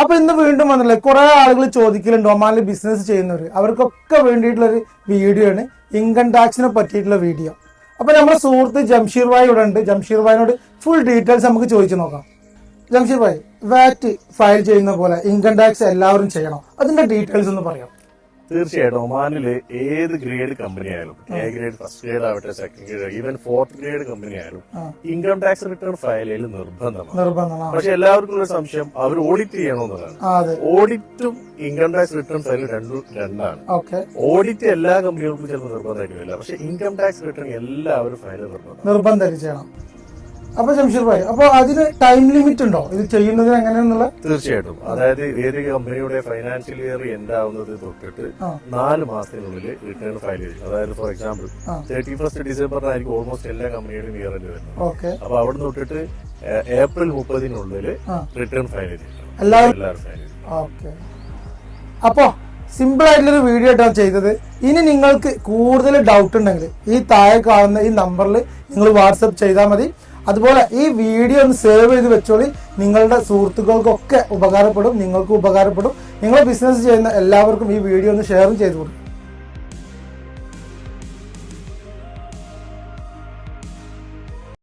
അപ്പൊ ഇന്ന് വീണ്ടും വന്നില്ലേ? കുറെ ആളുകൾ ചോദിക്കലുണ്ട് ഒമാനിൽ ബിസിനസ് ചെയ്യുന്നവർ അവർക്കൊക്കെ വേണ്ടിയിട്ടുള്ള ഒരു വീഡിയോ ആണ് ഇൻകം ടാക്സിനെ പറ്റിയിട്ടുള്ള വീഡിയോ. അപ്പൊ നമ്മുടെ സുഹൃത്ത് ജംഷീർ ഭായ് ഇവിടെ ഉണ്ട്. ജംഷീർ ഭായിനോട് ഫുൾ ഡീറ്റെയിൽസ് നമുക്ക് ചോദിച്ചു നോക്കാം. ജംഷീർ ഭായ് വാറ്റ് ഫയൽ ചെയ്യുന്ന പോലെ ഇൻകം ടാക്സ് എല്ലാവരും ചെയ്യണം. അതിന്റെ ഡീറ്റെയിൽസ് ഒന്ന് പറയാം. തീർച്ചയായിട്ടും ഒമാനിൽ ഏത് ഗ്രേഡ് കമ്പനി ആയാലും എ ഗ്രേഡ് ഫസ്റ്റ് ഗ്രേഡ് ആവട്ടെ second grade even fourth grade company ആയാലും ഇൻകം ടാക്സ് റിട്ടേൺ ഫയൽ ചെയ്യൽ നിർബന്ധമാണ്. നിർബന്ധമാണ്. പക്ഷെ എല്ലാവർക്കും ഒരു സംശയം അവർ ഓഡിറ്റ് ചെയ്യണമെന്നുള്ളതാണ്. ഓഡിറ്റും ഇൻകം ടാക്സ് റിട്ടേൺ ഫയൽ രണ്ടും രണ്ടാണ്. ഓക്കെ. ഓഡിറ്റ് എല്ലാ കമ്പനികൾക്കും ചിലപ്പോൾ നിർബന്ധമായിട്ട് വരില്ല. പക്ഷെ ഇൻകം ടാക്സ് റിട്ടേൺ എല്ലാവരും ഫയൽ നിർബന്ധം നിർബന്ധം ചെയ്യണം. അപ്പൊ ജംഷീർ ഭായ് അപ്പൊ അതിന് ടൈം ലിമിറ്റ് ഉണ്ടോ? ഇത് ചെയ്യുന്നതിന് എങ്ങനെയാണെന്നുള്ള തീർച്ചയായിട്ടും. അതായത് ഏത് കമ്പനിയുടെ ഫൈനാൻഷ്യൽ ഇയർ എൻഡ് ആവുന്നത് തൊട്ടിട്ട് നാല് മാസത്തിനുള്ളിൽ റിട്ടേൺ ഫയൽ ചെയ്യും. അതായത് ഫോർ എക്സാമ്പിൾ. തേർട്ടി ഫസ്റ്റ് ഡിസംബറിനായിരിക്കും ഓൾമോസ്റ്റ് എല്ലാ കമ്പനിയുടെയും ഇയർ എൻഡ് വരുന്നത്. ഓക്കെ അപ്പൊ അവിടെ നിന്ന് തൊട്ടിട്ട് ഏപ്രിൽ മുപ്പതിനുള്ളിൽ റിട്ടേൺ ഫയൽ ചെയ്യും. എല്ലാവരും- എല്ലാവരും ഫയൽ ചെയ്യും. ഓക്കെ അപ്പോ സിമ്പിൾ ആയിട്ടുള്ള ഒരു വീഡിയോ ആയിട്ടാണ് ചെയ്തത്. ഇനി നിങ്ങൾക്ക് കൂടുതൽ ഡൗട്ട് ഉണ്ടെങ്കിൽ ഈ താഴെ കാണുന്ന ഈ നമ്പറിൽ നിങ്ങൾ വാട്സപ്പ് ചെയ്താൽ മതി. അതുപോലെ ഈ വീഡിയോ ഒന്ന് സേവ് ചെയ്ത് വെച്ചോളി. നിങ്ങളുടെ സുഹൃത്തുക്കൾക്കൊക്കെ ഉപകാരപ്പെടും നിങ്ങൾക്കും ഉപകാരപ്പെടും. നിങ്ങൾ ബിസിനസ് ചെയ്യുന്ന എല്ലാവർക്കും ഈ വീഡിയോ ഒന്ന് ഷെയറും ചെയ്ത് കൊടുക്കും.